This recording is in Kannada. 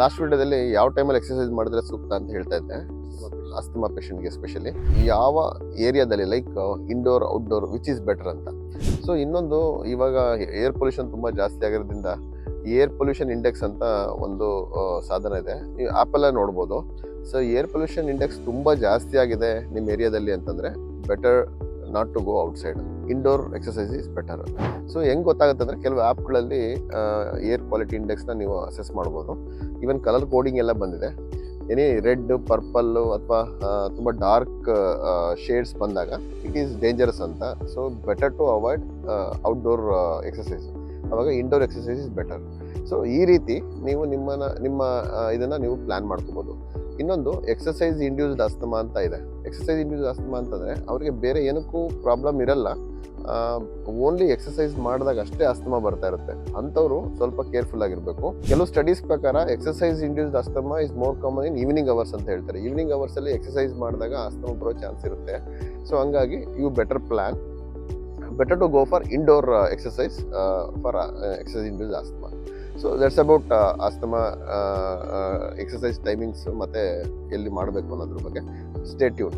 ಲಾಸ್ಟ್ ವಿಡಿಯೋದಲ್ಲಿ ಯಾವ ಟೈಮಲ್ಲಿ ಎಕ್ಸಸೈಸ್ ಮಾಡಿದ್ರೆ ಸೂಕ್ತ ಅಂತ ಹೇಳ್ತಾ ಇದ್ದೆ. ಅಸ್ತಮಾ ಪೇಷಂಟ್ಗೆ ಎಸ್ಪೆಷಲಿ ಯಾವ ಏರಿಯಾದಲ್ಲಿ like indoor outdoor which is better ಅಂತ. ಸೊ ಇನ್ನೊಂದು, ಇವಾಗ ಏರ್ ಪೊಲ್ಯೂಷನ್ ತುಂಬ ಜಾಸ್ತಿ ಆಗಿರೋದ್ರಿಂದ ಏರ್ ಪೊಲ್ಯೂಷನ್ ಇಂಡೆಕ್ಸ್ ಅಂತ ಒಂದು ಸಾಧನ ಇದೆ. ನೀವು ಆ್ಯಪಲ್ಲೇ ನೋಡ್ಬೋದು. ಸೊ ಏರ್ ಪೊಲ್ಯೂಷನ್ ಇಂಡೆಕ್ಸ್ ತುಂಬ ಜಾಸ್ತಿ ಆಗಿದೆ ನಿಮ್ಮ ಏರಿಯಾದಲ್ಲಿ ಅಂತಂದರೆ better not to go outside indoor exercise is better so ಹೆಂಗೆ ಗೊತ್ತಾಗುತ್ತೆ ಅಂದರೆ ಕೆಲವು ಆ್ಯಪ್ಗಳಲ್ಲಿ ಏರ್ ಕ್ವಾಲಿಟಿ ಇಂಡೆಕ್ಸ್ನ ನೀವು ಅಸೆಸ್ ಮಾಡ್ಬೋದು. ಈವನ್ ಕಲರ್ ಕೋಡಿಂಗ್ ಎಲ್ಲ ಬಂದಿದೆ. ಏನೇ ರೆಡ್ ಪರ್ಪಲ್ಲು ಅಥವಾ ತುಂಬ ಡಾರ್ಕ್ ಶೇಡ್ಸ್ ಬಂದಾಗ ಇಟ್ ಈಸ್ ಡೇಂಜರಸ್ ಅಂತ. So better to avoid outdoor exercise ಅವಾಗ indoor exercise is better so ಈ ರೀತಿ ನೀವು ನಿಮ್ಮನ್ನ ನಿಮ್ಮ ಇದನ್ನು ನೀವು ಪ್ಲ್ಯಾನ್ ಮಾಡ್ಕೋಬೋದು. ಇನ್ನೊಂದು ಎಕ್ಸಸೈಸ್ ಇಂಡ್ಯೂಸ್ಡ್ ಅಸ್ತಮಾ ಅಂತ ಇದೆ. ಎಕ್ಸಸೈಸ್ ಇಂಡ್ಯೂಸ್ಡ್ ಅಸ್ತಮಾ ಅಂತಂದರೆ ಅವರಿಗೆ ಬೇರೆ ಏನಕ್ಕೂ ಪ್ರಾಬ್ಲಮ್ ಇರಲ್ಲ. ಓನ್ಲಿ ಎಕ್ಸಸೈಸ್ ಮಾಡಿದಾಗ ಅಷ್ಟೇ ಅಸ್ತಮಾ ಬರ್ತಾ ಇರುತ್ತೆ. ಅಂಥವ್ರು ಸ್ವಲ್ಪ ಕೇರ್ಫುಲ್ ಆಗಿರಬೇಕು. ಕೆಲವು ಸ್ಟಡೀಸ್ ಪ್ರಕಾರ exercise induced asthma is more common in evening hours ಅಂತ ಹೇಳ್ತಾರೆ. ಈವ್ನಿಂಗ್ ಅವರ್ಸಲ್ಲಿ ಎಕ್ಸಸೈಸ್ ಮಾಡಿದಾಗ ಅಸ್ತಮಾ ಬರೋ ಚಾನ್ಸ್ ಇರುತ್ತೆ. ಸೊ ಹಂಗಾಗಿ you better plan better to go for indoor exercise for exercise induce asthma so that's about asthma exercise timings ಮತ್ತು ಎಲ್ಲಿ ಮಾಡಬೇಕು ಅನ್ನೋದ್ರ ಬಗ್ಗೆ ಸ್ಟೇಟ್ಯೂನ್